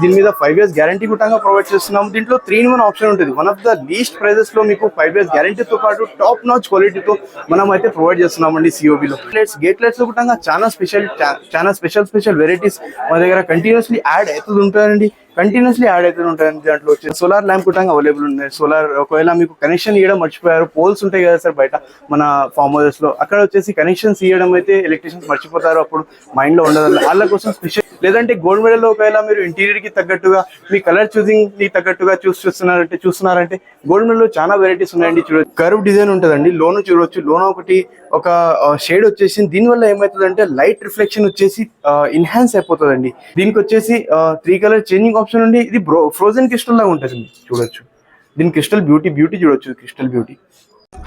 దీని మీద five years guarantee కూడా ప్రొవైడ్ చేస్తున్నాం. దీంట్లో త్రీ ఇన్ వన్ ఆప్షన్ ఉంటుంది. వన్ ఆఫ్ ద లీస్ట్ ప్రైజెస్లో మీకు ఫైవ్ ఇయర్స్ గ్యారంటీతో పాటు టాప్ నాచ్ క్వాలిటీతో మనం అయితే ప్రొవైడ్ చేస్తున్నామండి సిఓబిలో లైట్స్ గేట్ లైట్స్లో కూడా చాలా స్పెషల్ చాలా స్పెషల్ స్పెషల్ వెరైటీస్ మా దగ్గర కంటిన్యూస్లీ యాడ్ అవుతుంది ఉంటాయండి కంటిన్యూస్లీ యాడ్ అవుతూ ఉంటాయి. దాంట్లో వచ్చి సోలార్ ల్యాంప్ కూడా అవైలబుల్ ఉన్నాయి. సోలార్ ఒకవేళ మీకు కనెక్షన్ ఇవ్వడం మర్చిపోయారు పోల్స్ ఉంటాయి కదా సార్ బయట మన ఫార్మ్ హౌసెస్లో. అక్కడ వచ్చేసి కనెక్షన్స్ ఇవ్వడం అయితే ఎలక్ట్రీషియన్స్ మర్చిపోతారు. అప్పుడు మైండ్లో ఉండదు. వాళ్ళ కోసం స్పెషల్ లేదంటే గోల్డ్ మెడల్లో ఒకవేళ మీరు ఇంటీరియర్కి తగ్గట్టుగా మీ కలర్ చూసింగ్కి తగ్గట్టుగా చూస్ చూస్తున్నారంటే చూస్తున్నారంటే గోల్డ్ మెడల్లో చాలా వెరైటీస్ ఉన్నాయండి. చూడొచ్చు. కర్వ్ డిజైన్ ఉంటుందండి. లోన్ చూడొచ్చు. లోన్ ఒకటి ఒక షేడ్ వచ్చేసి దీనివల్ల ఏమవుతుందంటే లైట్ రిఫ్లెక్షన్ వచ్చేసి ఇన్హాన్స్ అయిపోతుందండి. దీనికి వచ్చేసి త్రీ కలర్ చేంజింగ్ ఆప్షన్ ఉండి ఇది బ్రో ఫ్రోజన్ క్రిస్టల్ లాగా ఉంటుంది చూడొచ్చు. దీని క్రిస్టల్ బ్యూటీ బ్యూటీ చూడొచ్చు. Crystal beauty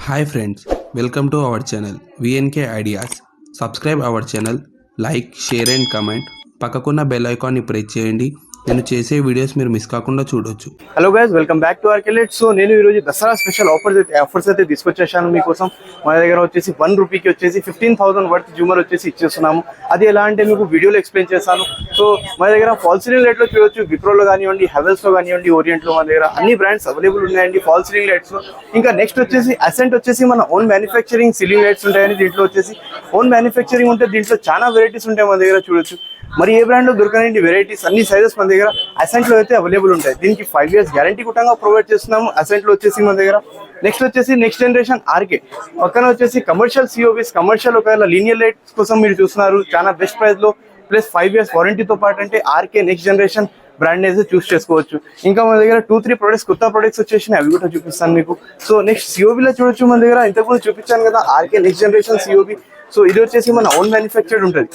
hi friends welcome to our channel V N K ideas subscribe our channel like share and comment పక్కకున్న bell ఐకాన్ని ప్రెస్ చేయండి. నేను చేసే వీడియోస్ మీరు మిస్ కాకుండా చూడొచ్చు. Hello guys welcome back to ఆర్కెలెట్ so నేను ఈరోజు దసరా స్పెషల్ ఆఫర్స్ అయితే ఆఫర్స్ అయితే తీసుకొచ్చేసాను మీకోసం. మన దగ్గర వచ్చేసి వన్ రూపీకి వచ్చేసి ఫిఫ్టీన్ థౌసండ్ వర్త్ జూమర్ వచ్చేసి ఇచ్చేస్తున్నాము. అది ఎలా అంటే మీకు వీడియోలో ఎక్స్ప్లెయిన్ చేస్తాను సో మన దగ్గర ఫాల్ సీలింగ్ లైట్ చూడొచ్చు విప్రోలో కానివ్వండి హెవెల్స్లో కానివ్వండి ఓరియంట్లో మన దగ్గర అన్ని బ్రాండ్స్ అవైలబుల్ ఉన్నాయండి ఫాల్ సీలింగ్ లైట్స్ ఇంకా నెక్స్ట్ వచ్చేసి అసెంట్ వచ్చేసి మన ఓన్ మ్యానుఫ్యాక్చరింగ్ సీలింగ్ లైట్స్ ఉంటాయని దీంట్లో వచ్చేసి. ఓన్ మ్యానుఫ్యాక్చరింగ్ ఉంటే దీంట్లో చాలా వెరైటీస్ ఉంటాయి మన దగ్గర చూడొచ్చు. మరి ఏ బ్రాండ్లో దొరకనండి వెరైటీస్ అన్ని సైజెస్ మన దగ్గర అసెంట్లో అయితే అవైలబుల్ ఉంటాయి. దీనికి ఫైవ్ ఇయర్స్ గ్యారంటీ కూడా ప్రొవైడ్ చేస్తున్నాము. అసెంట్లో వచ్చేసి మన దగ్గర. నెక్స్ట్ వచ్చేసి నెక్స్ట్ జనరేషన్ ఆర్కే పక్కన వచ్చేసి కమర్షియల్ సిఓబిస్ కమర్షియల్ ఒకవేళ లీనియర్ లైట్స్ కోసం మీరు చూస్తున్నారు చాలా బెస్ట్ ప్రైస్లో ప్లస్ ఫైవ్ ఇయర్స్ వారంటీతో పాటు అంటే ఆర్కే నెక్స్ట్ జనరేషన్ బ్రాండ్ అయితే చూస్ చేసుకోవచ్చు. ఇంకా మన దగ్గర టూ త్రీ ప్రొడక్ట్స్ కొత్త ప్రొడక్ట్స్ వచ్చేసి అవి కూడా చూపిస్తాను మీకు. సో నెక్స్ట్ సిఓబిలో చూడొచ్చు మన దగ్గర. ఇంతకుముందు చూపించాను కదా R K next generation COB so ఇది వచ్చేసి మన ఓన్ మ్యానుఫ్యాక్చర్డ్ ఉంటుంది.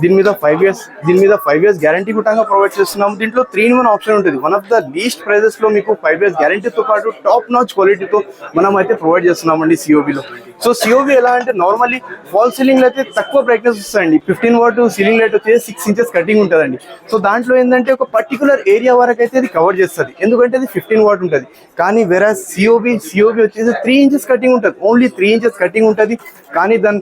దీని మీద ఫైవ్ ఇయర్స్ దీని మీద ఫైవ్ ఇయర్స్ గ్యారంటీ కూడా ప్రొవైడ్ చేస్తున్నాము. దీంట్లో త్రీ ఇన్ వన్ ఆప్షన్ ఉంటుంది. వన్ ఆఫ్ ద లీస్ట్ ప్రైజెస్లో మీకు ఫైవ్ ఇయర్స్ గ్యారంటీతో పాటు టాప్ నాచ్ క్వాలిటీతో మనం అయితే ప్రొవైడ్ చేస్తున్నామండి సిఓబిలో సో సిఓబి ఎలా అంటే నార్మల్లీ ఫాల్ సీలింగ్ అయితే తక్కువ బ్రైట్నెస్ వస్తాయండి ఫిఫ్టీన్ వాట్ సీలింగ్ లైట్ వచ్చేసి సిక్స్ ఇంచెస్ కటింగ్ ఉంటుందండి. సో దాంట్లో ఏంటంటే ఒక పర్టికులర్ ఏరియా వరకు అయితే అది కవర్ చేస్తుంది. ఎందుకంటే అది ఫిఫ్టీన్ వాట్ ఉంటుంది. కానీ వేరే సిఓబి సిఓబి వచ్చేసి త్రీ ఇంచెస్ కటింగ్ ఉంటుంది. ఓన్లీ త్రీ ఇంచెస్ కటింగ్ ఉంటుంది. కానీ దాని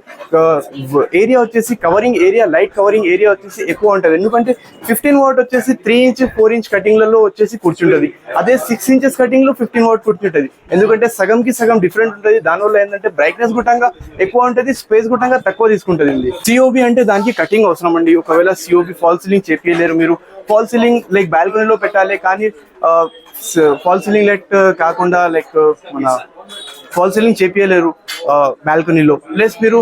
ఏరియా వచ్చేసి covering area light covering area వచ్చేసి ఎక్కువ ఉంటుంది. ఎందుకంటే ఫిఫ్టీన్ వాట్ వచ్చేసి త్రీ ఇంచ్ ఫోర్ ఇంచ్ కటింగ్లలో వచ్చేసి కూర్చుంటుంది. అదే సిక్స్ ఇంచెస్ కటింగ్లో ఫిఫ్టీన్ వాట్ కూర్చుంటుంది. ఎందుకంటే సగంకి సగం డిఫరెంట్ ఉంటుంది. దానివల్ల ఏంటంటే బ్రైట్నెస్ గుట్టంగా ఎక్కువ ఉంటుంది స్పేస్ గుట్టంగా తక్కువ తీసుకుంటుంది సిఓబి అంటే దానికి కటింగ్ అవసరం అండి. ఒకవేళ సిఓబి ఫాల్ సీలింగ్ చేపించలేరు మీరు ఫాల్ సీలింగ్ లైక్ బాల్కనీలో పెట్టాలి కానీ ఫాల్ సీలింగ్ లైట్ కాకుండా లైక్ మన ఫాల్ సీలింగ్ చేపియలేరు బాల్కనీలో ప్లస్ మీరు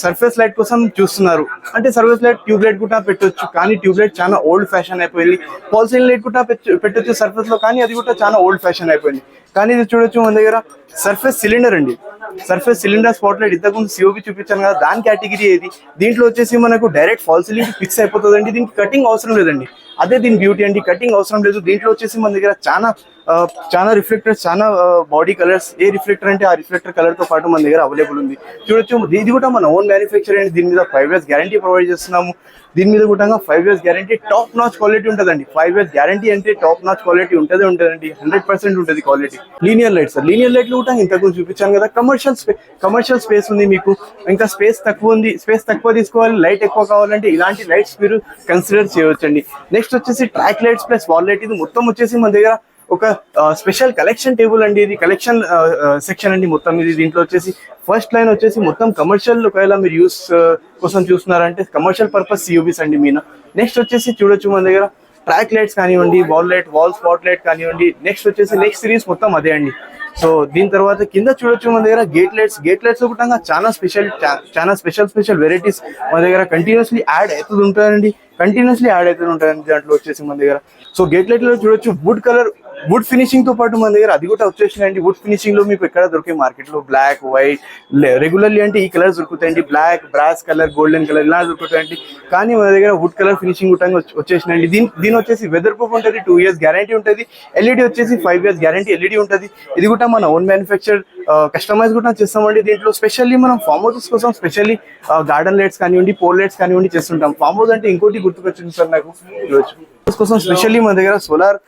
సర్ఫేస్ లైట్ కోసం చూస్తున్నారు. అంటే సర్ఫేస్ లైట్ ట్యూబ్ లైట్ కూడా పెట్టొచ్చు కానీ ట్యూబ్ లైట్ చాలా ఓల్డ్ ఫ్యాషన్ అయిపోయింది. ఫాల్ సీలింగ్ లైట్ కూడా పెట్టొచ్చు సర్ఫేస్లో కానీ అది కూడా చాలా ఓల్డ్ ఫ్యాషన్ అయిపోయింది. కానీ ఇది చూడొచ్చు మన దగ్గర సర్ఫేస్ సిలిండర్ అండి. సర్ఫేస్ సిలిండర్ స్పాట్ లైట్ ఇంతకుముందు సిఓబి చూపించాను కదా దాని కేటగిరీ ఏది? దీంట్లో వచ్చేసి మనకు డైరెక్ట్ ఫాల్ సీలింగ్ ఫిక్స్ అయిపోతుంది దీనికి కటింగ్ అవసరం లేదండి. అదే దీని బ్యూటీ అండి. కటింగ్ అవసరం లేదు. దీంట్లో వచ్చేసి మన దగ్గర చాలా చాలా రిఫ్లెక్టర్స్ చాలా బాడీ కలర్స్ ఏ రిఫ్లెక్టర్ అంటే ఆ రిఫ్లెక్టర్ కలర్తో పాటు మన దగ్గర అవైలబుల్ ఉంది. చూడొచ్చు. ఇది కూడా మన ఓన్ మ్యానుఫ్యాక్చర్ అండి. దీని మీద ఫైవ్ ఇయర్స్ గ్యారంటీ ప్రొవైడ్ చేస్తున్నాము. దీని మీద కూడా five years guarantee top notch quality ఉంటుందండి. ఫైవ్ ఇయర్స్ గ్యారంటీ అంటే టాప్ నాచ్ క్వాలిటీ ఉంటుంది ఉంటుందండి. హండ్రెడ్ పర్సెంట్ ఉంటుంది quality linear light sir linear లైట్లు కూడా ఇంతకు చూపించాను కదా. కమర్షియల్ స్పే కమర్షియల్ స్పేస్ ఉంది మీకు. ఇంకా స్పేస్ తక్కువ ఉంది స్పేస్ తక్కువ తీసుకోవాలి లైట్ ఎక్కువ కావాలంటే ఇలాంటి లైట్స్ మీరు కన్సిడర్ చేయవచ్చండి నెక్స్ట్ వచ్చేసి track lights plus wall light ఇది మొత్తం వచ్చేసి మన దగ్గర ఒక స్పెషల్ కలెక్షన్ టేబుల్ అండి ఇది. కలెక్షన్ సెక్షన్ అండి మొత్తం ఇది. దీంట్లో వచ్చేసి ఫస్ట్ లైన్ వచ్చేసి మొత్తం కమర్షియల్ ఒకవేళ మీరు యూస్ కోసం చూస్తున్నారంటే కమర్షియల్ పర్పస్ సియూబీస్ అండి మీన నెక్స్ట్ వచ్చేసి చూడొచ్చు మన దగ్గర ట్రాక్ లైట్స్ కానివ్వండి wall light wall spot light కానివ్వండి. నెక్స్ట్ వచ్చేసి నెక్స్ట్ సిరీస్ మొత్తం అదే అండి. సో దీని తర్వాత కింద చూడొచ్చు మన దగ్గర గేట్ లైట్స్. గేట్ లైట్స్ కూడా చాలా స్పెషల్ చాలా స్పెషల్ స్పెషల్ వెరైటీస్ మన దగ్గర కంటిన్యూస్లీ యాడ్ అవుతుంది ఉంటాయండి. కంటిన్యూస్లీ యాడ్ అవుతూ ఉంటాయండి దాంట్లో వచ్చేసి మన దగ్గర. సో గేట్ లైట్లో చూడొచ్చు వుడ్ కలర్ వుడ్ ఫినిషింగ్తో పాటు మన దగ్గర అది కూడా వచ్చేసిందండి. వుడ్ ఫినిషింగ్లో మీకు ఎక్కడ దొరికే మార్కెట్లో బ్లాక్ వైట్ రెగ్యులర్లీ అంటే ఈ కలర్స్ దొరుకుతాయండి. Black brass colour golden colour ఇలా దొరుకుతాయండి. కానీ మన దగ్గర వుడ్ కలర్ ఫినిషింగ్ కూడా వచ్చేసిందండి. దీని దీని వచ్చేసి వెదర్ ప్రూఫ్ ఉంటుంది టూ ఇయర్స్ గ్యారంటీ ఉంటుంది. ఎల్ఈడి వచ్చేసి ఫైవ్ ఇయర్స్ గ్యారంటీ ఎల్ఈడి ఉంటుంది. ఇది కూడా మన ఓన్ మ్యానుఫ్యాక్చర్ కస్టమైజ్ కూడా చేస్తామండి దీంట్లో. స్పెషల్లీ మనం ఫామ్ హౌసెస్ కోసం స్పెషల్లీ గార్డెన్ లైట్స్ కానివ్వండి పోల్ లైట్స్ కానివ్వండి చేస్తుంటాం. ఫామ్ హౌస్ అంటే ఇంకోటి గుర్తుకొచ్చింది సార్ నాకు. కోసం స్పెషల్లీ మన దగ్గర సోలార్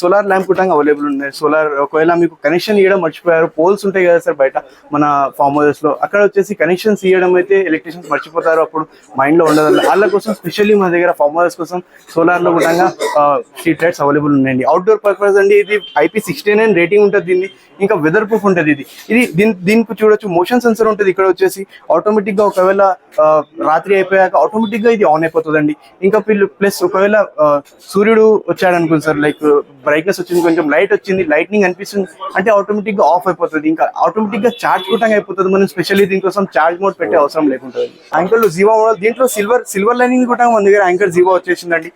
సోలార్ ల్యాంప్ కూడా అవైలబుల్ ఉన్నాయి. సోలార్ ఒకవేళ మీకు కనెక్షన్ ఇవ్వడం మర్చిపోయారు పోల్స్ ఉంటాయి కదా సార్ బయట మన ఫామ్ హౌసెస్లో. అక్కడ వచ్చేసి కనెక్షన్స్ ఇవ్వడం అయితే ఎలక్ట్రీషియన్స్ మర్చిపోతారు. అప్పుడు మైండ్లో ఉండదు. వాళ్ళ కోసం స్పెషల్లీ మన దగ్గర ఫామ్ హౌసెస్ కోసం సోలార్లో కూడా స్ట్రీట్ లైట్స్ అవైలబుల్ ఉన్నాయండి. అవుట్డోర్ పర్పస్ అండి ఇది. ఐపీ సిక్స్టీ నైన్ రేటింగ్ ఉంటుంది దీన్ని. ఇంకా వెదర్ ప్రూఫ్ ఉంటుంది ఇది. ఇది దీని దీనికి చూడొచ్చు. మోషన్ సెన్సర్ ఉంటుంది ఇక్కడ వచ్చేసి. ఆటోమేటిక్గా ఒకవేళ రాత్రి అయిపోయాక ఆటోమేటిక్గా ఇది ఆన్ అయిపోతుందండి. ఇంకా ప్లస్ ఒకవేళ సూర్యుడు వచ్చాడు అనుకోండి సార్ లైక్ బ్రైట్నెస్ వచ్చింది కొంచెం లైట్ వచ్చింది లైట్నింగ్ అనిపిస్తుంది అంటే ఆటోమేటిక్గా ఆఫ్ అయిపోతుంది. ఇంకా ఆటోమేటిక్గా చార్జ్ కూడా అయిపోతుంది మనం స్పెషల్లీ దీనికోసం చార్జ్ మోడ్ పెట్టే అవసరం లేకుంటుంది. యాంకర్లో జీవో మోడల్ దీంట్లో సిల్వర్ సిల్వర్ లైనింగ్ కూడా మన దగ్గర యాంకర్ జీవో వచ్చేసిందండి.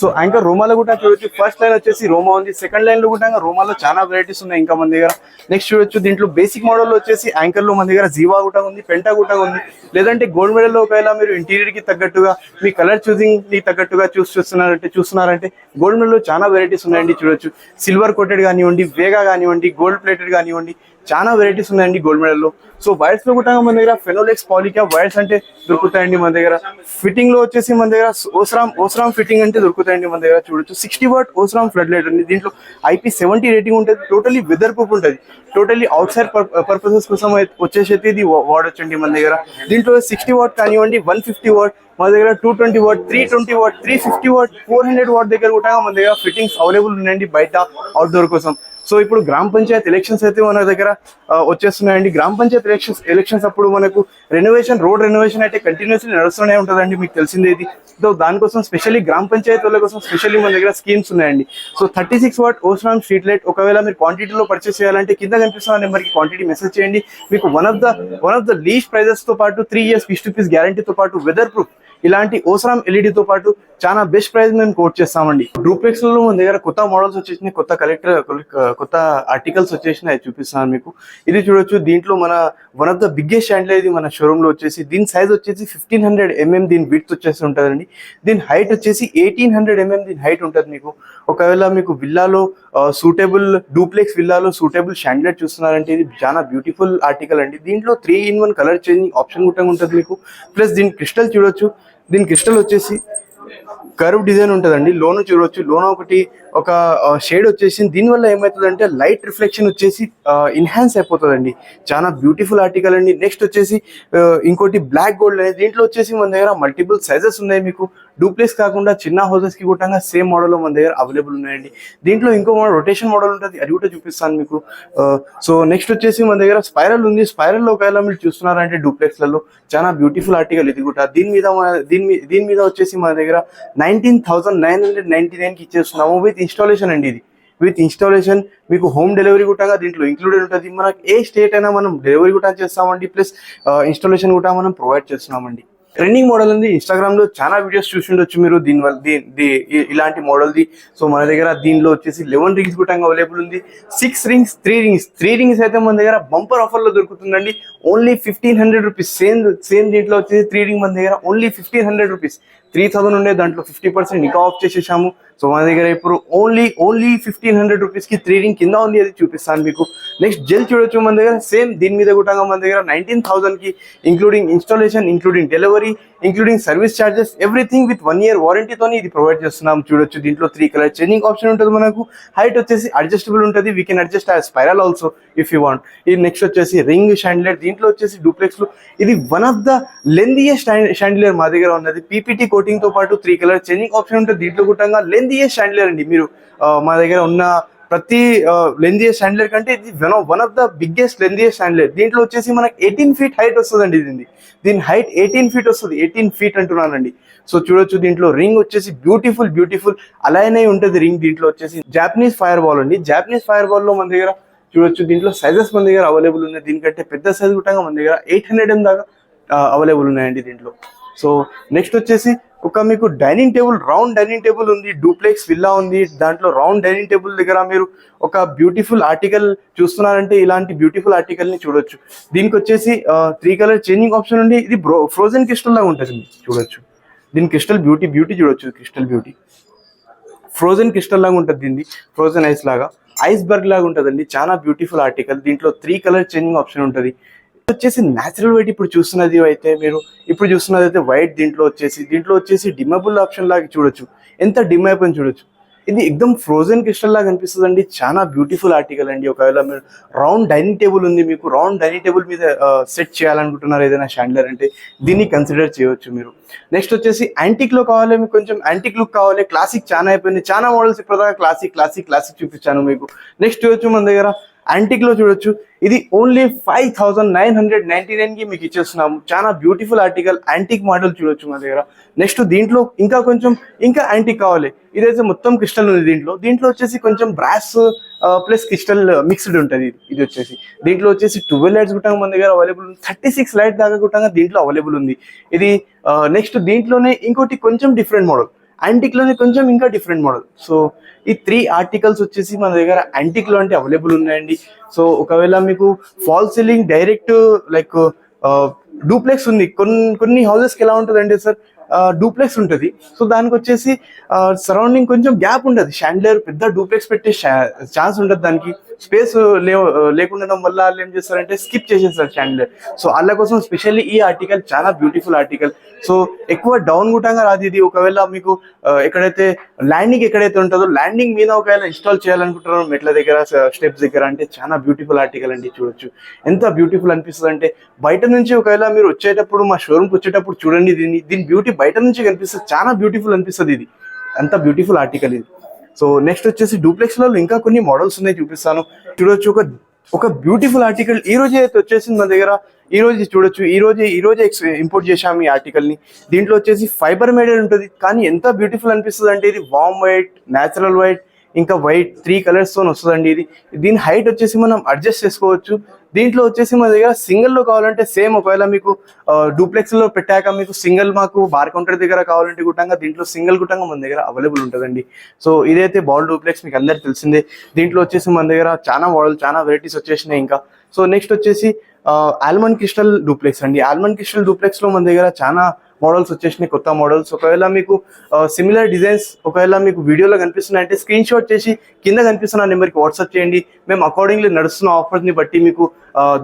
సో యాంకర్ రోమాలో కూడా చూడొచ్చు. ఫస్ట్ లైన్ వచ్చేసి రోమా ఉంది. సెకండ్ లైన్లో కూడా రోమాలో చాలా వెరైటీస్ ఉన్నాయి ఇంకా మన దగ్గర. నెక్స్ట్ చూడొచ్చు. దీంట్లో బేసిక్ మోడల్ వచ్చేసి యాంకర్లో మన దగ్గర జీవా కూడా ఉంది పెంటా కూడా ఉంది. లేదంటే గోల్డ్ మెడల్లో ఒకవేళ మీరు ఇంటీరియర్కి తగ్గట్టుగా మీ కలర్ చూసింగ్కి తగ్గట్టుగా చూస్ చూస్తున్నారంటే చూస్తున్నారంటే గోల్డ్ మెడల్లో చాలా వెరైటీస్ ఉన్నాయండి చూడొచ్చు. సిల్వర్ కోటెడ్ కానివ్వండి వేగా కానివ్వండి గోల్డ్ ప్లేటెడ్ కానివ్వండి చాలా వెరైటీస్ ఉన్నాయండి గోల్డ్ మెడల్లో. సో వైర్స్లో కూడా మన దగ్గర ఫెనోలెక్స్ పాలికా వైర్స్ అంటే దొరుకుతాయండి మన దగ్గర. ఫిట్టింగ్లో వచ్చేసి మన దగ్గర ఓస్రామ్ ఓస్రామ్ ఫిట్టింగ్ అంటే దొరుకుతాయండి మన దగ్గర చూడొచ్చు. Sixty watt Osram flood light అండి. దీంట్లో ఐపీ సెవెంటీ రేటింగ్ ఉంటుంది. టోటలీ వెదర్ ప్రూఫ్ ఉంటుంది టోటలీ అవుట్ సైడ్ పర్పసెస్ కోసం వచ్చేసి అయితే ఇది వాడొచ్చండి మన దగ్గర. దీంట్లో సిక్స్టీ వాట్ కానివ్వండి వన్ ఫిఫ్టీ వాట్ మన దగ్గర two twenty watt three twenty watt three fifty watt four hundred watt దగ్గర కూడా మన దగ్గర ఫిట్టింగ్స్ అవైలబుల్ ఉన్నాయండి బయట అవుట్డోర్ కోసం. సో ఇప్పుడు గ్రామ పంచాయత్ ఎలక్షన్స్ అయితే మన దగ్గర వచ్చేస్తున్నాయండి. గ్రామ పంచాయత్ ఎలక్షన్స్ ఎలక్షన్స్ అప్పుడు మనకు రెనోవేషన్ రోడ్ రెనోవేషన్ అయితే కంటిన్యూస్లీ నడుస్తూనే ఉంటుందండి. మీకు తెలిసిందే ఇది. సో దానికోసం స్పెషల్లీ గ్రామ పంచాయత్ వాళ్ళ కోసం స్పెషల్లీ మన దగ్గర స్కీమ్స్ ఉన్నాయండి. So thirty six watt Osram street light ఒకవేళ మీరు క్వాంటిటీలో పర్చేస్ చేయాలంటే కింద కనిపిస్తున్న నెంబర్కి క్వాంటిటీ మెసేజ్ చేయండి. మీకు one of the one of the least ప్రైజెస్తో పాటు త్రీ ఇయర్స్ ఫిఫ్టీ రూపీస్ గ్యారంటీతో పాటు వెదర్ ప్రూఫ్ ఇలాంటి ఓసరామ్ ఎల్ఈడితో పాటు చాలా బెస్ట్ ప్రైస్ మేము కోట్ చేస్తామండి. డూప్లెక్స్లో మన దగ్గర కొత్త మోడల్స్ వచ్చేసినాయి కొత్త కలెక్టర్ కొత్త ఆర్టికల్స్ వచ్చేసినాయి చూపిస్తున్నాను మీకు. ఇది చూడొచ్చు దీంట్లో మన వన్ ఆఫ్ ద బిగ్గెస్ట్ హ్యాండ్లే ఇది మన షోరూమ్లో వచ్చేసి దీని సైజ్ వచ్చేసి ఫిఫ్టీన్ హండ్రెడ్ ఎంఎం దీని విడ్త్ వచ్చేసి ఉంటుందండి. దీని హైట్ వచ్చేసి ఎయిటీన్ హండ్రెడ్ ఎంఎం దీని హైట్ ఉంటుంది మీకు. ఒకవేళ మీకు విల్లాలో సూటబుల్ డూప్లెక్స్ విల్లాలో సూటబుల్ షాండ్లెట్ చూస్తున్నారంటే ఇది చాలా బ్యూటిఫుల్ ఆర్టికల్ అండి. దీంట్లో three in one colour changing option కూడా ఉంటుంది మీకు. ప్లస్ దీని క్రిస్టల్ చూడొచ్చు దీని క్రిస్టల్ వచ్చేసి కర్వ్ డిజైన్ ఉంటుందండి. లోన్ చూడవచ్చు లోన్ ఒకటి ఒక షేడ్ వచ్చేసి దీనివల్ల ఏమవుతుందంటే లైట్ రిఫ్లెక్షన్ వచ్చేసి ఇన్హాన్స్ అయిపోతుందండి. చాలా బ్యూటిఫుల్ ఆర్టికల్ అండి. నెక్స్ట్ వచ్చేసి ఇంకోటి బ్లాక్ గోల్డ్ అనేది. దీంట్లో వచ్చేసి మన దగ్గర మల్టిపుల్ సైజెస్ ఉన్నాయి మీకు. డూప్లెక్స్ కాకుండా చిన్న హౌసెస్కి కూడా సేమ్ మోడల్ మన దగ్గర అవైలబుల్ ఉన్నాయండి. దీంట్లో ఇంకో మోడల్ రొటేషన్ మోడల్ ఉంటుంది. అది కూడా చూపిస్తాను మీకు. సో నెక్స్ట్ వచ్చేసి మన దగ్గర స్పైరల్ ఉంది. స్పైరల్లో ఒకవేళ మీరు చూస్తున్నారంటే డూప్లెక్స్లలో చాలా బ్యూటిఫుల్ ఆర్టికల్ ఇది కూడా. దీని మీద దీని మీద దీని మీద వచ్చేసి మన దగ్గర nineteen thousand nine hundred ninety నైన్కి ఇచ్చేస్తున్నాము. విత్ ఇన్స్టాలేషన్ అండి ఇది. విత్ ఇన్స్టాలేషన్ మీకు హోమ్ డెలివరీ కూడా దీంట్లో ఇంక్లూడెడ్ ఉంటుంది. మనకి ఏ స్టేట్ అయినా మనం డెలివరీ కూడా చేస్తామండి. ప్లస్ ఇన్స్టాలేషన్ కూడా మనం ప్రొవైడ్ చేస్తున్నామండి. ట్రెండింగ్ మోడల్ ఉంది. ఇన్స్టాగ్రామ్లో చాలా వీడియోస్ చూసిండొచ్చు మీరు. దీని వల్ల దీ- ఇలాంటి మోడల్ ది. సో మన దగ్గర దీనిలో వచ్చేసి లెవెన్ రింగ్స్ కూడా అవైలబుల్ ఉంది. Six rings three rings three rings అయితే మన దగ్గర బంపర్ ఆఫర్లో దొరుకుతుందండి. Only fifteen hundred rupees same same దీంట్లో వచ్చేసి త్రీ రింగ్ మన దగ్గర only fifteen hundred rupees three thousand ఉండే దాంట్లో ఫిఫ్టీ పర్సెంట్ ఇంకా ఆఫ్ చేసేసాము. సో మన దగ్గర ఇప్పుడు ఓన్లీ ఓన్లీ ఫిఫ్టీన్ హండ్రెడ్ రూపీస్కి త్రీ రింగ్ కింద ఉంది అది చూపిస్తాను మీకు. నెక్స్ట్ జెల్ చూడొచ్చు మన దగ్గర సేమ్ దీని మీద కూడా మన దగ్గర nineteen థౌసండ్కి including installation including delivery including service charges everything with one year వారంటీతోని ఇది ప్రొవైడ్ చేస్తున్నాం. చూడొచ్చు దీంట్లో త్రీ కలర్ చేంజింగ్ ఆప్షన్ ఉంటుంది మనకు. హైట్ వచ్చేసి అడ్జస్టబుల్ ఉంటుంది. We can adjust a spiral also if you want ఇది నెక్స్ట్ వచ్చేసి రింగ్ షాండిలర్ దీంట్లో వచ్చేసి డూప్లెక్స్లో. ఇది one of the lengthiest chandelier మా దగ్గర ఉన్నది. పీపీటీ కోటింగ్తో పాటు త్రీ కలర్ చేంజింగ్ ఆప్షన్ ఉంటుంది. దీంట్లో కూడా లెందియస్ట్ షాండిలర్ అండి. మీరు మా దగ్గర ఉన్న ప్రతి లెందియస్ హ్యాండ్లర్ కంటే ఇది one one of the biggest lengthiest handler దీంట్లో వచ్చేసి మనకి ఎయిటీన్ ఫీట్ హైట్ వస్తుందండి దీన్ని దీని హైట్ ఎయిటీన్ ఫీట్ వస్తుంది ఎయిటీన్ ఫీట్ అంటున్నానండి. సో చూడొచ్చు దీంట్లో రింగ్ వచ్చేసి బ్యూటిఫుల్ బ్యూటిఫుల్ అలానే ఉంటుంది రింగ్ దీంట్లో వచ్చేసి. జాపనీస్ ఫైర్ బాల్ అండి. జాపనీస్ ఫైర్ బాల్లో మన దగ్గర చూడొచ్చు దీంట్లో సైజెస్ మన దగ్గర అవైలబుల్ ఉన్నాయి. దీనికంటే పెద్ద సైజ్ కూడా మన దగ్గర ఎయిట్ హండ్రెడ్ దాకా అవైలబుల్ ఉన్నాయండి దీంట్లో. సో నెక్స్ట్ వచ్చేసి ఒక మీకు dining table round dining table ఉంది డూప్లెక్స్ విల్లా ఉంది దాంట్లో రౌండ్ డైనింగ్ టేబుల్ దగ్గర మీరు ఒక బ్యూటిఫుల్ ఆర్టికల్ చూస్తున్నారంటే ఇలాంటి బ్యూటిఫుల్ ఆర్టికల్ని చూడొచ్చు. దీనికి వచ్చేసి త్రీ కలర్ చేంజింగ్ ఆప్షన్ ఉంది. ఇది బ్రో ఫ్రోజన్ క్రిస్టల్ లాగా ఉంటుంది చూడొచ్చు. దీని క్రిస్టల్ బ్యూటీ బ్యూటీ చూడొచ్చు క్రిస్టల్ బ్యూటీ ఫ్రోజన్ క్రిస్టల్ లాగా ఉంటుంది దీన్ని ఫ్రోజన్ ఐస్ లాగా. ఐస్ బర్గ్ లాగా ఉంటుందండి చాలా బ్యూటిఫుల్ ఆర్టికల్ దీంట్లో త్రీ కలర్ చేంజింగ్ ఆప్షన్ ఉంటుంది. వచ్చేసి న్యాచురల్ వైట్ ఇప్పుడు చూస్తున్నది అయితే మీరు ఇప్పుడు చూస్తున్నది అయితే వైట్ దీంట్లో వచ్చేసి దీంట్లో వచ్చేసి డిమబుల్ ఆప్షన్ లాగా చూడొచ్చు. ఎంత డిమ్ అయిపోయింది చూడొచ్చు. ఇది ఎక్దమ్ ఫ్రోజన్ క్రిస్టల్ లాగా అనిపిస్తుంది అండి చాలా బ్యూటిఫుల్ ఆర్టికల్ అండి. ఒకవేళ మీరు రౌండ్ డైనింగ్ టేబుల్ ఉంది మీకు రౌండ్ డైనింగ్ టేబుల్ మీద సెట్ చేయాలనుకుంటున్నారు ఏదైనా షాండ్లర్ అంటే దీన్ని కన్సిడర్ చేయొచ్చు మీరు. నెక్స్ట్ వచ్చేసి యాంటిక్లో కావాలి మీకు కొంచెం యాంటిక్ లుక్ కావాలి. క్లాసిక్ చాలా అయిపోయింది. చాలా మోడల్స్ ఇప్పుడు క్లాసిక్ క్లాసిక్ క్లాసిక్ చూపించాను మీకు. నెక్స్ట్ వచ్చి మన దగ్గర యాంటిక్లో చూడొచ్చు. ఇది only five thousand nine hundred ninety నైన్కి మీకు ఇచ్చేస్తున్నాము. చాలా బ్యూటిఫుల్ ఆర్టికల్ యాంటిక్ మోడల్ చూడొచ్చు మన దగ్గర. నెక్స్ట్ దీంట్లో ఇంకా కొంచెం ఇంకా యాంటిక్ కావాలి. ఇదైతే మొత్తం క్రిస్టల్ ఉంది దీంట్లో. దీంట్లో వచ్చేసి కొంచెం బ్రాస్ ప్లస్ క్రిస్టల్ మిక్స్డ్ ఉంటుంది. ఇది ఇది వచ్చేసి. దీంట్లో వచ్చేసి ట్వెల్వ్ లైట్స్ కూడా మన దగ్గర అవైలబుల్ ఉంది. థర్టీ సిక్స్ లైట్ దాకా కూడా దీంట్లో అవైలబుల్ ఉంది. ఇది నెక్స్ట్ దీంట్లోనే ఇంకోటి కొంచెం డిఫరెంట్ మోడల్ యాంటిక్లోనే కొంచెం ఇంకా డిఫరెంట్ మోడల్ సో ఈ త్రీ ఆర్టికల్స్ వచ్చేసి మన దగ్గర యాంటిక్లో అంటే అవైలబుల్ ఉన్నాయండి. సో ఒకవేళ మీకు fall ceiling direct like duplex ఉంది. కొన్ని కొన్ని హౌజెస్కి ఎలా ఉంటుందంటే సార్ డూప్లెక్స్ ఉంటుంది. సో దానికి వచ్చేసి సరౌండింగ్ కొంచెం గ్యాప్ ఉంటుంది షాండ్లర్ పెద్ద డూప్లెక్స్ పెట్టే ఛాన్స్ ఉంటుంది దానికి. స్పేస్ లే లేకుండడం వల్ల వాళ్ళు ఏం చేస్తారంటే స్కిప్ చేసేస్తారు షాండ్లర్ సో వాళ్ళ కోసం స్పెషల్లీ ఈ ఆర్టికల్ చాలా బ్యూటిఫుల్ ఆర్టికల్. సో ఎక్కువ డౌన్ గుట్టంగా రాదు ఇది. ఒకవేళ మీకు ఎక్కడైతే ల్యాండింగ్ ఎక్కడైతే ఉంటుందో ల్యాండింగ్ మీద ఒకవేళ ఇన్స్టాల్ చేయాలనుకుంటున్నారో మెట్ల దగ్గర స్టెప్స్ దగ్గర అంటే చాలా బ్యూటిఫుల్ ఆర్టికల్ అండి చూడొచ్చు. ఎంత బ్యూటిఫుల్ అనిపిస్తుంది అంటే బయట నుంచి ఒకవేళ మీరు వచ్చేటప్పుడు మా షోరూమ్కి వచ్చేటప్పుడు చూడండి దీన్ని. దీని బ్యూటీ బయట నుంచి కనిపిస్తుంది. చాలా బ్యూటిఫుల్ అనిపిస్తుంది ఇది. అంత బ్యూటిఫుల్ ఆర్టికల్ ఇది. సో నెక్స్ట్ వచ్చేసి డూప్లెక్స్లో ఇంకా కొన్ని మోడల్స్ ఉన్నాయి చూపిస్తాను. చూడొచ్చు ఒక ఒక బ్యూటిఫుల్ ఆర్టికల్ ఈ రోజే అయితే వచ్చేసింది మన దగ్గర. ఈ రోజు చూడొచ్చు ఈ రోజే ఈ రోజే ఇంపోర్ట్ చేశాము ఈ ఆర్టికల్ని. దీంట్లో వచ్చేసి ఫైబర్ మేడెడ్ ఉంటుంది. కానీ ఎంత బ్యూటిఫుల్ అనిపిస్తుంది అంటే ఇది వామ్ వైట్ న్యాచురల్ వైట్ ఇంకా వైట్ త్రీ కలర్స్తో వస్తుందండి ఇది. దీని హైట్ వచ్చేసి మనం అడ్జస్ట్ చేసుకోవచ్చు. దీంట్లో వచ్చేసి మన దగ్గర సింగిల్లో కావాలంటే సేమ్ ఒకవేళ మీకు డూప్లెక్స్లో పెట్టాక మీకు సింగిల్ మాకు బార్ కౌంటర్ దగ్గర కావాలంటే గుట్టంగా దీంట్లో సింగిల్ గుట్టంగా మన దగ్గర అవైలబుల్ ఉంటుందండి. సో ఇదైతే బాల్ డూప్లెక్స్ మీకు అందరికి తెలిసిందే. దీంట్లో వచ్చేసి మన దగ్గర చాలా మోడల్ చాలా వెరైటీస్ వచ్చేసినాయి ఇంకా. సో నెక్స్ట్ వచ్చేసి ఆల్మండ్ క్రిస్టల్ డూప్లెక్స్ అండి. ఆల్మండ్ క్రిస్టల్ డూప్లెక్స్లో మన దగ్గర చాలా మోడల్స్ వచ్చేసినాయి కొత్త మోడల్స్. ఒకవేళ మీకు సిమిలర్ డిజైన్స్ ఒకవేళ మీకు వీడియోలో కనిపిస్తున్నాయంటే స్క్రీన్ షాట్ చేసి కింద కనిపిస్తున్న నెంబర్కి వాట్సాప్ చేయండి. మేము అకార్డింగ్లీ నడుస్తున్న ఆఫర్ని బట్టి మీకు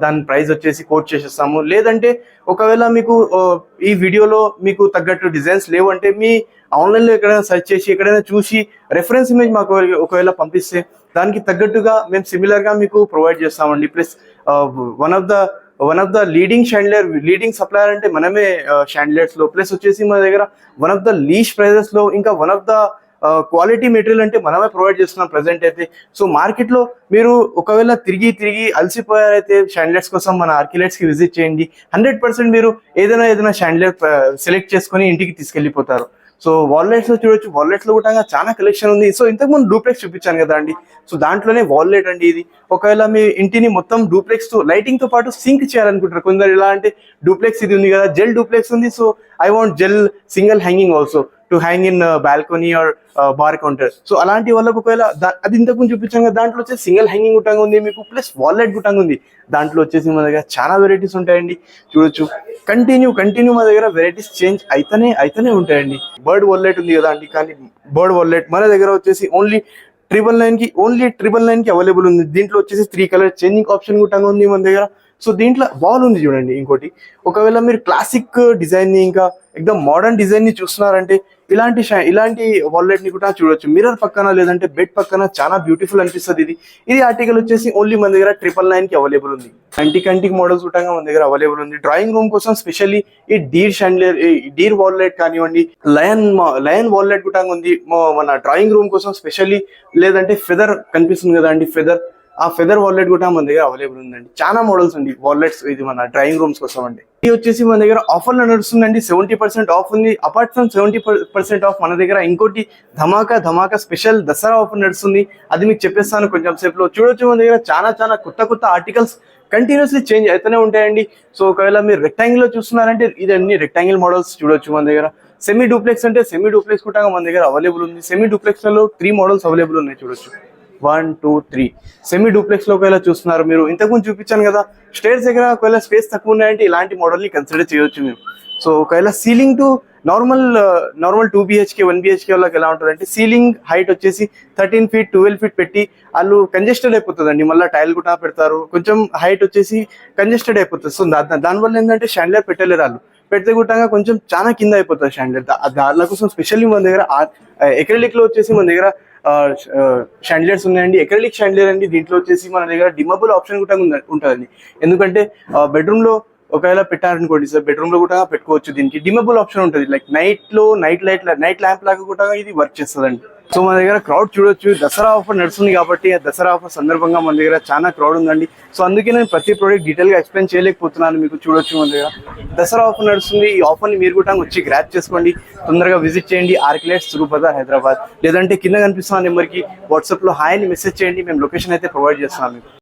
దాని ప్రైస్ వచ్చేసి కోట్ చేసేస్తాము. లేదంటే ఒకవేళ మీకు ఈ వీడియోలో మీకు తగ్గట్టు డిజైన్స్ లేవంటే మీ ఆన్లైన్లో ఎక్కడైనా సెర్చ్ చేసి ఎక్కడైనా చూసి రెఫరెన్స్ ఇమేజ్ మాకు ఒకవేళ పంపిస్తే దానికి తగ్గట్టుగా మేము సిమిలర్గా మీకు ప్రొవైడ్ చేస్తామండి. Plus one of the one of the leading chandelier leading supplier అంటే మనమే షాండ్లర్స్లో. ప్లస్ వచ్చేసి మన దగ్గర వన్ ఆఫ్ ద లీష్ ప్రైజెస్లో ఇంకా one of the quality material అంటే మనమే ప్రొవైడ్ చేస్తున్నాం ప్రజెంట్ అయితే. సో మార్కెట్లో మీరు ఒకవేళ తిరిగి తిరిగి అలసిపోయారైతే షాండ్లెట్స్ కోసం మన ఆర్కిలెట్స్కి విజిట్ చేయండి. హండ్రెడ్ పర్సెంట్ మీరు ఏదైనా ఏదైనా షాండ్లెట్ సెలెక్ట్ చేసుకొని ఇంటికి తీసుకెళ్ళిపోతారు. సో వాల్లెట్స్లో చూడొచ్చు. వాల్లెట్లో కూడా చాలా కలెక్షన్ ఉంది. సో ఇంతకు ముందు డూప్లెక్స్ చూపించాను కదా అండి. సో దాంట్లోనే వాల్లెట్ అండి ఇది. ఒకవేళ మీ ఇంటిని మొత్తం డూప్లెక్స్తో లైటింగ్తో పాటు సింక్ చేయాలనుకుంటారు కొందరు ఇలా అంటే డూప్లెక్స్ ఇది ఉంది కదా జెల్ డూప్లెక్స్ ఉంది. So I want gel single hanging also to hang in balcony or bar counter so అలాంటి వాళ్ళకు ఒకవేళ దా- అది ఇంతకు చూపించాం కదా దాంట్లో వచ్చేసి సింగిల్ హ్యాంగింగ్ గుట్టంగా ఉంది మీకు ప్లస్ వాలెట్ గుట్టంగా ఉంది. దాంట్లో వచ్చేసి మన దగ్గర చాలా వెరైటీస్ ఉంటాయండి. చూడొచ్చు. కంటిన్యూ కంటిన్యూ మా దగ్గర వెరైటీస్ చేంజ్ అయితేనే అయితేనే ఉంటాయండి. బర్డ్ వాలెట్ ఉంది కదా అండి కానీ బర్డ్ వాలెట్ మన దగ్గర వచ్చేసి ఓన్లీ ట్రిపుల్ నైన్కి ఓన్లీ ట్రిపుల్ నైన్కి అవైలబుల్ ఉంది. దీంట్లో వచ్చేసి త్రీ కలర్ చేంజింగ్ ఆప్షన్ గుట్టంగా ఉంది మన దగ్గర. సో దీంట్లో వాల్ ఉంది చూడండి ఇంకోటి. ఒకవేళ మీరు క్లాసిక్ డిజైన్ని ఇంకా ఎక్దమ్ మోడర్న్ డిజైన్ని చూస్తున్నారంటే ఇలాంటి ఇలాంటి వాలెట్ని కూడా చూడొచ్చు. మిర్రర్ పక్కన లేదంటే బెడ్ పక్కన చాలా బ్యూటిఫుల్ అనిపిస్తుంది ఇది. ఇది ఆర్టికల్ వచ్చేసి ఓన్లీ మన దగ్గర ట్రిపుల్ నైన్కి అవైలబుల్ ఉంది. అంటిక్ కంటికి మోడల్స్ కూడా మన దగ్గర అవైలబుల్ ఉంది. డ్రాయింగ్ రూమ్ కోసం స్పెషల్లీ ఈ డీర్ షాండ్లర్ డీర్ వాల్లెట్ కానివ్వండి లయన్ లయన్ వాల్లెట్ కూడా ఉంది. మన డ్రాయింగ్ రూమ్ కోసం స్పెషల్లీ లేదంటే ఫెదర్ కనిపిస్తుంది కదా అండి ఫెదర్ ఆ ఫెదర్ వాలెట్ కూడా మన దగ్గర అవైలబుల్ ఉందండి. చాలా మోడల్స్ ఉంది వాలెట్స్ ఇది మన డ్రాయింగ్ రూమ్స్ కోసం అండి. ఇది వచ్చేసి మన దగ్గర ఆఫర్లో నడుస్తుందండి. సెవెంటీ పర్సెంట్ ఆఫ్ ఉంది. Apart from seventy percent off మన దగ్గర ఇంకోటి ధమాకా ధమాకా స్పెషల్ దసరా ఆఫర్ నడుస్తుంది. అది మీకు చెప్పేస్తాను కొంచెం సేపులో. చూడొచ్చు మన దగ్గర చాలా చాలా కొత్త కొత్త ఆర్టికల్స్ కంటిన్యూస్లీ చేంజ్ అవుతూనే ఉంటాయండి. సో ఒకవేళ మీరు రెక్టాంగిల్లో చూస్తున్నారంటే ఇది అన్ని రెక్టాంగిల్ మోడల్స్ చూడొచ్చు మన దగ్గర. సెమీ డూప్లెక్స్ అంటే సెమీ డూప్లెక్స్ కూడా మన దగ్గర అవైలబుల్ ఉంది. సెమీ డూప్లెక్స్లో త్రీ మోడల్స్ అవైలబుల్ ఉన్నాయి చూడొచ్చు. One two three. సెమీ డూప్లెక్స్లో ఒకవేళ చూస్తున్నారు మీరు? ఇంతకుముందు చూపించాను కదా స్టేర్స్ దగ్గర ఒకవేళ స్పేస్ తక్కువ ఉన్నాయంటే ఇలాంటి మోడల్ని కన్సిడర్ చేయొచ్చు మీరు. సో ఒకవేళ ceiling to normal normal two BHK one BHK వాళ్ళకి ఎలా ఉంటుందంటే సీలింగ్ హైట్ వచ్చేసి థర్టీన్ ఫీట్ ట్వెల్వ్ ఫీట్ పెట్టి వాళ్ళు కంజెస్టెడ్ అయిపోతుందండి. మళ్ళీ టైల్ కూడా పెడతారు. కొంచెం హైట్ వచ్చేసి కంజెస్టెడ్ అయిపోతుంది. సో దానివల్ల ఏంటంటే షాండ్లర్ పెట్టలేరు వాళ్ళు. పెడితే గుట్టంగా కొంచెం చాలా కింద అయిపోతుంది షాండ్లర్ దాని కోసం స్పెషల్లీ మన దగ్గర ఎక్రలిక్లో వచ్చేసి మన దగ్గర షాండ్లర్స్ ఉన్నాయండి. ఎక్రలిక్ షాండ్లర్ అండి. దీంట్లో వచ్చేసి మన దగ్గర డిమబుల్ ఆప్షన్ కూడా ఉంటుందండి. ఎందుకంటే బెడ్రూమ్లో ఒకవేళ పెట్టారనుకోండి సార్ బెడ్రూమ్లో కూడా పెట్టుకోవచ్చు. దీనికి డిమబుల్ ఆప్షన్ ఉంటుంది. లైక్ నైట్లో నైట్ లైట్ నైట్ ల్యాంప్ లాగా కూడా ఇది వర్క్ చేస్తుందండి. సో మన దగ్గర క్రౌడ్ చూడొచ్చు. దసరా ఆఫర్ నడుస్తుంది కాబట్టి ఆ దసరా ఆఫర్ సందర్భంగా మన దగ్గర చాలా క్రౌడ్ ఉందండి. సో అందుకే నేను ప్రతి ప్రోడక్ట్ డీటెయిల్గా ఎక్స్ప్లెయిన్ చేయలేకపోతున్నాను. మీకు చూడొచ్చు మన దగ్గర. దసరా ఆఫర్ నడుస్తుంది. ఈ ఆఫర్ని మీరు కూడా వచ్చి గ్రాప్ చేసుకోండి. తొందరగా విజిట్ చేయండి. ఆర్కిలైట్స్ తిరుపతి హైదరాబాద్. లేదంటే కింద కనిపిస్తున్న నెంబర్కి వాట్సాప్లో హాయ్ అని మెసేజ్ చేయండి. మేము లొకేషన్ అయితే ప్రొవైడ్ చేస్తున్నాం మీకు.